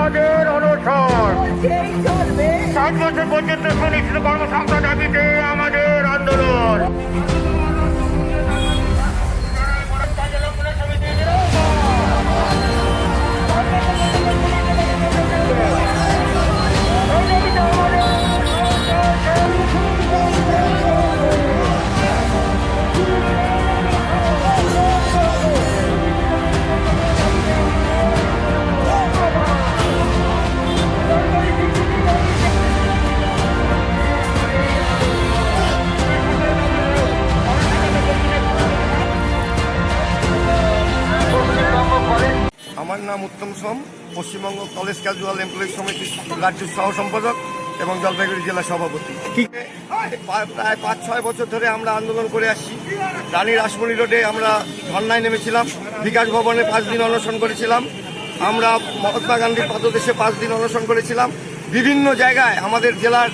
আমাদের অনুসর সাত বছর পর্যন্ত সুনিশ্চিত কর্মসংস্থান দাবিতে নাম Uttam Som Paschimbanga college casual employee সমিতির রাজ্য সহ সম্পাদক এবং জলপাইগুড়ি জেলা সভাপতি। প্রায় পাঁচ ছয় বছর ধরে আমরা আন্দোলন করে আসছি। রানী রাসমণি রোডে আমরা ধর্নায় নেমেছিলাম বিকাশ ভবনে পাঁচ দিন অনশন করেছিলাম আমরা মহাত্মা গান্ধীর পদদেশে পাঁচ দিন অনশন করেছিলাম। বিভিন্ন জায়গায় আমাদের জেলার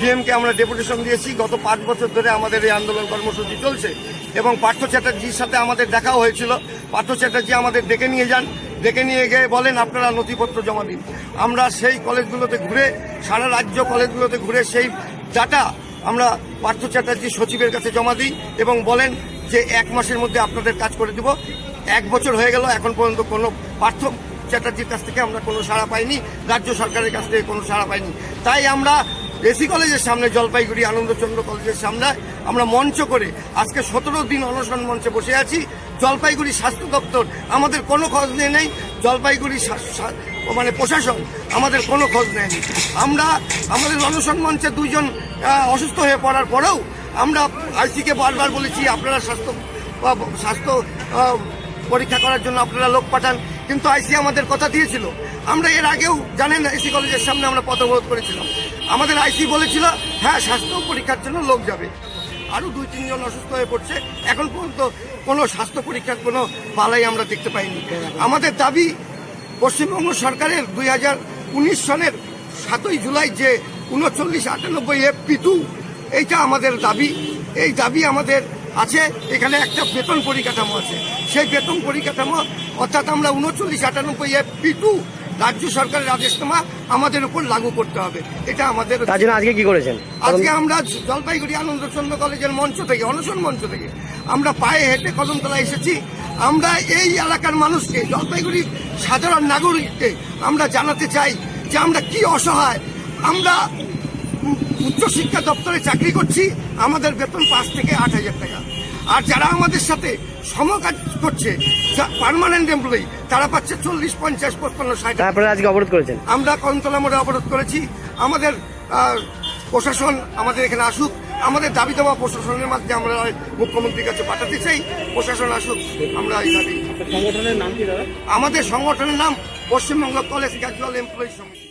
ডিএমকে আমরা ডেপুটেশন দিয়েছি। গত পাঁচ বছর ধরে আমাদের এই আন্দোলন কর্মসূচি চলছে এবং পার্থ চ্যাটার্জির সাথে আমাদের দেখাও হয়েছিল। পার্থ চ্যাটার্জি আমাদের ডেকে নিয়ে যান। ডেকে নিয়ে গিয়ে বলেন, আপনারা নথিপত্র জমা দিন। আমরা সেই কলেজগুলোতে ঘুরে, সারা রাজ্য কলেজগুলোতে ঘুরে সেই ডাটা আমরা পার্থ চ্যাটার্জি সচিবের কাছে জমা দিই এবং বলেন যে, এক মাসের মধ্যে আপনাদের কাজ করে দিব। এক বছর হয়ে গেল, এখন পর্যন্ত কোনো পার্থ চ্যাটার্জির কাছ থেকে আমরা কোনো সাড়া পাইনি। রাজ্য সরকারের কাছ থেকে কোনো সাড়া পাইনি। তাই আমরা এসি কলেজের সামনে, জলপাইগুড়ি আনন্দচন্দ্র কলেজের সামনে আমরা মঞ্চ করে আজকে সতেরো দিন অনশন মঞ্চে বসে আছি। জলপাইগুড়ি স্বাস্থ্য দপ্তর, আমাদের কোনো খোঁজ নিয়ে নেই। জলপাইগুড়ি মানে প্রশাসন আমাদের কোনো খোঁজ নেয়নি। আমরা, আমাদের অনশন মঞ্চে দুজন অসুস্থ হয়ে পড়ার পরেও আমরা আইসিকে বারবার বলেছি, আপনারা স্বাস্থ্য স্বাস্থ্য পরীক্ষা করার জন্য আপনারা লোক পাঠান। কিন্তু আইসি আমাদের কথা দিয়েছিল। আমরা এর আগেও জানেন এসি কলেজের সামনে আমরা পথ অবরোধ করেছিলাম। আমাদের আইসি বলেছিল হ্যাঁ স্বাস্থ্য পরীক্ষার জন্য লোক যাবে। আরও দুই, তিনজন অসুস্থ হয়ে পড়ছে। এখন পর্যন্ত কোনো স্বাস্থ্য পরীক্ষার কোনো পালাই আমরা দেখতে পাইনি। আমাদের দাবি, পশ্চিমবঙ্গ সরকারের দুই হাজার উনিশ সনের সাতই জুলাই যে উনচল্লিশ, আটানব্বই এফ পি টু এইটা আমাদের দাবি। এই দাবি আমাদের আছে। এখানে একটা বেতন পরিকাঠামো আছে। সেই বেতন পরিকাঠামো, অর্থাৎ আমরা উনচল্লিশ, আটানব্বই এফ পি টু রাজ্য সরকারের আদেশনামা আমাদের উপর লাগু করতে হবে। এটা আমাদের তার জন্য আজকে কি করেছেন? আজকে আমরা জলপাইগুড়ি আনন্দচন্দ্র কলেজের মঞ্চ থেকে অনশন মঞ্চ থেকে আমরা পায়ে হেঁটে কদমতলা এসেছি। আমরা এই এলাকার মানুষকে জলপাইগুড়ির সাধারণ নাগরিককে আমরা জানাতে চাই যে আমরা কি অসহায়। আমরা উচ্চশিক্ষা দপ্তরে চাকরি করছি আমাদের বেতন পাঁচ থেকে আট হাজার টাকা। আর যারা আমাদের সাথে সমকাজ করছে পার্মানেন্ট এমপ্লয়ি তারা পাচ্ছে চল্লিশ পঞ্চাশ পঁচপান্ন ষাট তারপরে আজকে অবরোধ করেছেন? আমরা কন্তলা মোড়ে অবরোধ করেছি। আমাদের প্রশাসন আমাদের এখানে আসুক। আমাদের দাবি দেওয়া প্রশাসনের মাধ্যমে আমরা মুখ্যমন্ত্রীর কাছে পাঠাতে চাই। প্রশাসন আসুক আমরা এই দাবি সংগঠনের নাম কি দাদা? আমাদের সংগঠনের নাম পশ্চিমবঙ্গ কলেজ ক্যাজুয়াল এমপ্লয়ি সমিতি।